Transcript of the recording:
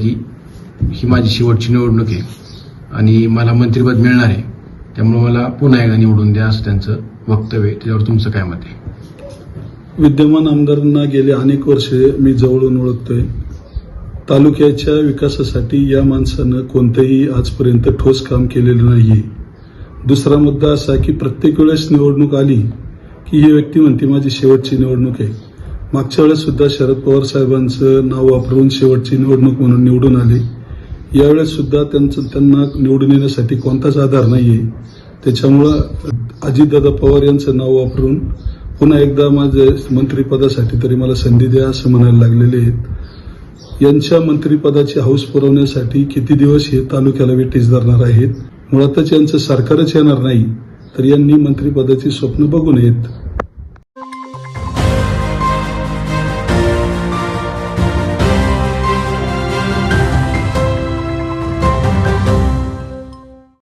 की ही माझी शेवटची निवडणूक आहे. आणि मला मंत्रिपद मिळणार आहे. त्यामुळे मला पुन्हा एकदा निवडून द्या असं त्यांचं वक्तव्य आहे. त्याच्यावर तुमचं काय मत आहे? विद्यमान आमदारांना गेले अनेक वर्षे मी जवळून ओळखतोय. तालुक्याच्या विकासासाठी या माणसानं कोणतंही आजपर्यंत ठोस काम केलेलं नाहीये. दुसरा मुद्दा असा की प्रत्येक वेळेस निवडणूक आली की ही व्यक्ती म्हणते माझी शेवटची निवडणूक आहे. मागच्या वेळेस सुद्धा शरद पवार साहेबांचं नाव वापरून शेवटची निवडणूक म्हणून निवडून आले. यावेळेस सुद्धा त्यांचं त्यांना निवडून येण्यासाठी कोणताच आधार नाहीये. त्याच्यामुळं अजितदादा पवार यांचं नाव वापरून पुन्हा एकदा माझे मंत्रिपदासाठी तरी मला संधी द्या असं म्हणायला लागलेले आहेत. यांच्या मंत्रिपदाची हौस पुरवण्यासाठी किती दिवस हे तालुक्याला वेटीस धरणार आहेत? मुळातच यांचं सरकारच येणार नाही तर यांनी मंत्रिपदाची स्वप्न बघू नयेत.